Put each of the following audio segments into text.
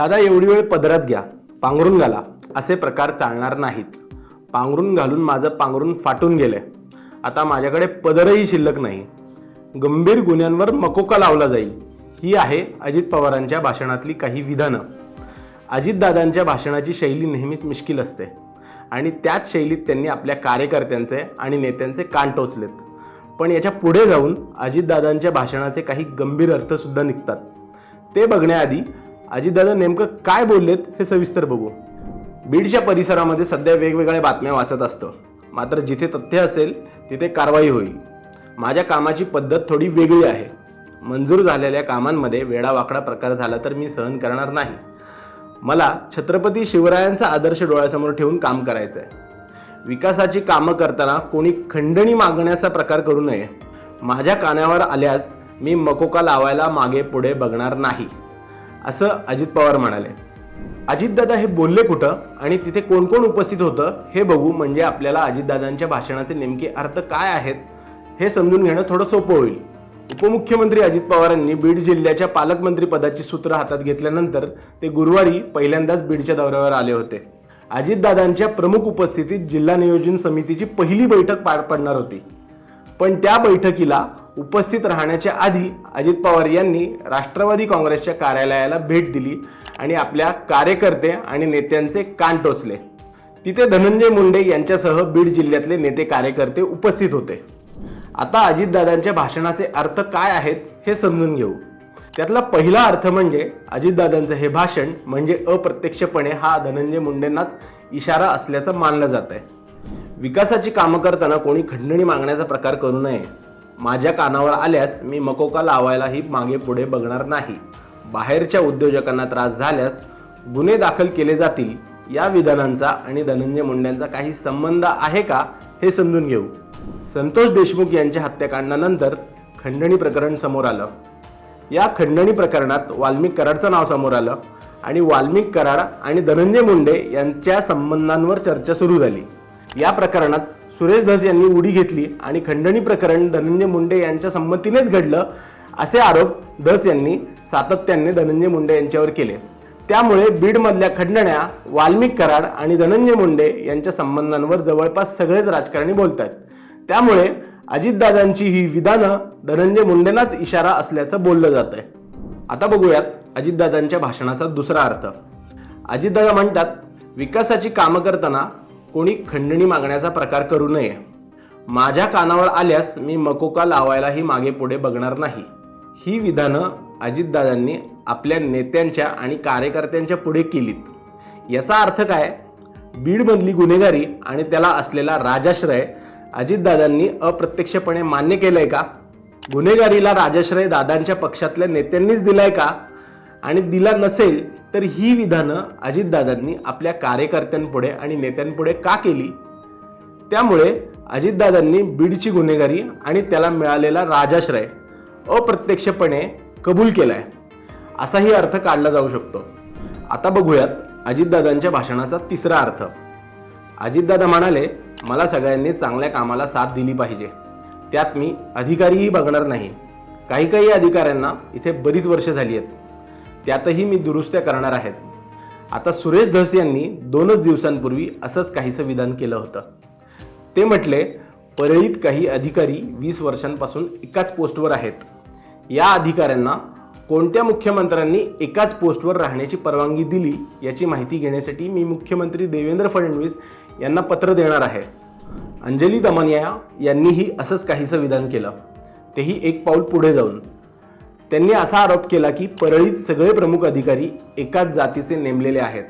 दादा एवढी वेळ पदरात घ्या. पांघरून घाला. असे प्रकार चालणार नाहीत. पांघरून घालून माझं पांघरून फाटून गेलंय. आता माझ्याकडे पदरही शिल्लक नाही. गंभीर गुन्ह्यांवर मकोका लावला जाईल. ही आहे अजित पवारांच्या भाषणातली काही विधानं. अजितदादांच्या भाषणाची शैली नेहमीच मिश्किल असते. आणि त्याच शैलीत त्यांनी आपल्या कार्यकर्त्यांचे आणि नेत्यांचे कान टोचलेत. पण याच्यापुढे जाऊन अजितदादांच्या भाषणाचे काही गंभीर अर्थसुद्धा निघतात. ते बघण्याआधी अजितदादा नेमकं काय बोललेत हे सविस्तर बघू. बीडच्या परिसरामध्ये सध्या वेगवेगळ्या बातम्या वाचत असतो. मात्र जिथे तथ्य असेल तिथे कारवाई होईल. माझ्या कामाची पद्धत थोडी वेगळी आहे. मंजूर झालेल्या कामांमध्ये वेडावाकडा प्रकार झाला तर मी सहन करणार नाही. मला छत्रपती शिवरायांचा आदर्श डोळ्यासमोर ठेवून काम करायचं आहे विकासाची कामं करताना कोणी खंडणी मागण्याचा प्रकार करू नये. माझ्या कानावर आल्यास मी मकोका लावायला मागे पुढे बघणार नाही. असं अजित पवार म्हणाले. अजितदादा हे बोलले कुठं आणि तिथे कोण कोण उपस्थित होतं हे बघू म्हणजे आपल्याला अजितदादांच्या भाषणाचे नेमके अर्थ काय आहेत हे समजून घेणं थोडं सोपं होईल. उपमुख्यमंत्री अजित पवारांनी बीड जिल्ह्याच्या पालकमंत्री पदाची सूत्र हातात घेतल्यानंतर ते गुरुवारी पहिल्यांदाच बीडच्या दौऱ्यावर आले होते. अजितदादांच्या प्रमुख उपस्थितीत जिल्हा नियोजन समितीची पहिली बैठक पार पडणार होती. पण त्या बैठकीला उपस्थित राहण्याच्या आधी अजित पवार यांनी राष्ट्रवादी काँग्रेसच्या कार्यालयाला भेट दिली आणि आपल्या कार्यकर्ते आणि नेत्यांचे कान टोचले. तिथे धनंजय मुंडे यांच्यासह बीड जिल्ह्यातले नेते कार्यकर्ते उपस्थित होते. आता अजितदादांच्या भाषणाचे अर्थ काय आहेत हे समजून घेऊ. त्यातला पहिला अर्थ म्हणजे अजितदादांचं हे भाषण म्हणजे अप्रत्यक्षपणे हा धनंजय मुंडेंनाच इशारा असल्याचं मानलं जात आहे विकासाची कामं करताना कोणी खंडणी मागण्याचा प्रकार करू नये. माझ्या कानावर आल्यास मी मकोका लावायलाही मागे पुढे बघणार नाही. बाहेरच्या उद्योजकांना त्रास झाल्यास गुन्हे दाखल केले जातील. या विधानांचा आणि धनंजय मुंडेंचा काही संबंध आहे का हे समजून घेऊ. संतोष देशमुख यांच्या हत्याकांडानंतर खंडणी प्रकरण समोर आलं. या खंडणी प्रकरणात वाल्मिक कराडचं नाव समोर आलं आणि वाल्मिक कराड आणि धनंजय मुंडे यांच्या संबंधांवर चर्चा सुरू झाली. या प्रकरणात सुरेश धस यांनी उडी घेतली आणि खंडणी प्रकरण धनंजय मुंडे यांच्या संमतीनेच घडलं असे आरोप धस यांनी सातत्याने धनंजय मुंडे यांच्यावर केले. त्यामुळे बीडमधल्या खंडण्या वाल्मिक कराड आणि धनंजय मुंडे यांच्या संबंधांवर जवळपास सगळेच राजकारणी बोलत आहेत त्यामुळे अजितदादांची ही विधानं धनंजय मुंडेंनाच इशारा असल्याचं बोललं जात आहे आता बघूयात अजितदादांच्या भाषणाचा दुसरा अर्थ. अजितदादा म्हणतात विकासाची कामं करताना कोणी खंडणी मागण्याचा प्रकार करू नये. माझ्या कानावर आल्यास मी मकोका लावायलाही मागे पुढे बघणार नाही. ही विधानं अजितदादांनी आपल्या नेत्यांच्या आणि कार्यकर्त्यांच्या पुढे केलीत. याचा अर्थ काय? बीडमधली गुन्हेगारी आणि त्याला असलेला राजाश्रय अजितदादांनी अप्रत्यक्षपणे मान्य केलंय का? गुन्हेगारीला राजाश्रय दादांच्या पक्षातल्या नेत्यांनीच दिलाय का? आणि दिला नसेल तर ही विधानं अजितदादांनी आपल्या कार्यकर्त्यांपुढे आणि नेत्यांपुढे का केली? त्यामुळे अजितदादांनी बीडची गुन्हेगारी आणि त्याला मिळालेला राजाश्रय अप्रत्यक्षपणे कबूल केलाय. असाही अर्थ काढला जाऊ शकतो. आता बघूयात अजितदादांच्या भाषणाचा तिसरा अर्थ. अजितदादा म्हणाले मला सगळ्यांनी चांगल्या कामाला साथ दिली पाहिजे. त्यात मी अधिकारीही बघणार नाही. काही काही अधिकाऱ्यांना इथे बरीच वर्ष झाली आहेत. त्यातही मी दुरुस्त्या करणार आहेत. आता सुरेश धस यांनी दोनच दिवसांपूर्वी असंच काहीसं विधान केलं होतं. ते म्हटले परळीत काही अधिकारी वीस वर्षांपासून एकाच पोस्टवर आहेत. या अधिकाऱ्यांना कोणत्या मुख्यमंत्र्यांनी एकाच पोस्टवर राहण्याची परवानगी दिली याची माहिती घेण्यासाठी मी मुख्यमंत्री देवेंद्र फडणवीस यांना पत्र देणार आहे. अंजली दमनिया यांनीही असंच काहीसं विधान केलं. तेही एक पाऊल पुढे जाऊन. त्यांनी असा आरोप केला की परळीत सगळे प्रमुख अधिकारी एकाच जातीचे नेमलेले आहेत.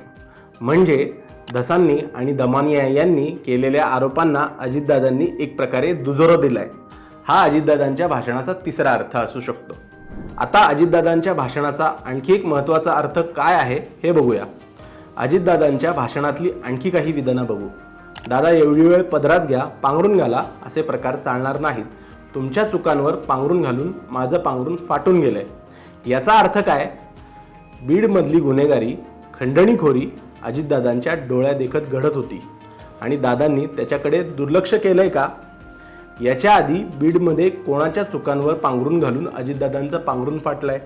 म्हणजे धसांनी आणि दमानिया यांनी केलेल्या आरोपांना अजितदादांनी एक प्रकारे दुजोरा दिलाय. हा अजितदादांच्या भाषणाचा तिसरा अर्थ असू शकतो. आता अजितदादांच्या भाषणाचा आणखी एक महत्त्वाचा अर्थ काय आहे हे बघूया. अजितदादांच्या भाषणातली आणखी काही विधानं बघू. दादा एवढी वेळ पदरात घ्या पांघरून घाला असे प्रकार चालणार नाहीत. तुमच्या चुकांवर पांघरून घालून माझं पांघरून फाटून गेलंय. याचा अर्थ काय? बीडमधली गुन्हेगारी खंडणीखोरी अजितदादांच्या डोळ्या देखत घडत होती. आणि दादांनी त्याच्याकडे दुर्लक्ष केलंय का? याच्या आधी बीडमध्ये कोणाच्या चुकांवर पांघरून घालून अजितदादांचं पांघरून फाटलंय?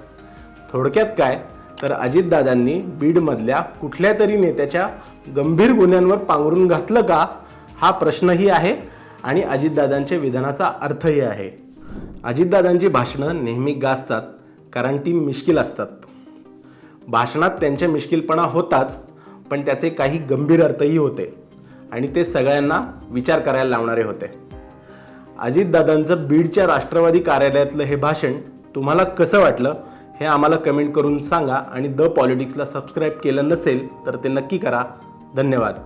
थोडक्यात काय? तर अजितदादांनी बीडमधल्या कुठल्या तरी नेत्याच्या गंभीर गुन्ह्यांवर पांघरून घातलं का? हा प्रश्नही आहे. आणि अजितदादांच्या विधानाचा अर्थही आहे. अजितदादांची भाषणं नेहमी गाजतात कारण ती मिश्किल असतात. भाषणात त्यांच्या मिश्किलपणा होताच पण त्याचे काही गंभीर अर्थही होते आणि ते सगळ्यांना विचार करायला लावणारे होते. अजितदादांचं बीडच्या राष्ट्रवादी कार्यालयातलं हे भाषण तुम्हाला कसं वाटलं हे आम्हाला कमेंट करून सांगा आणि द पॉलिटिक्सला सबस्क्राईब केलं नसेल तर ते नक्की करा. धन्यवाद.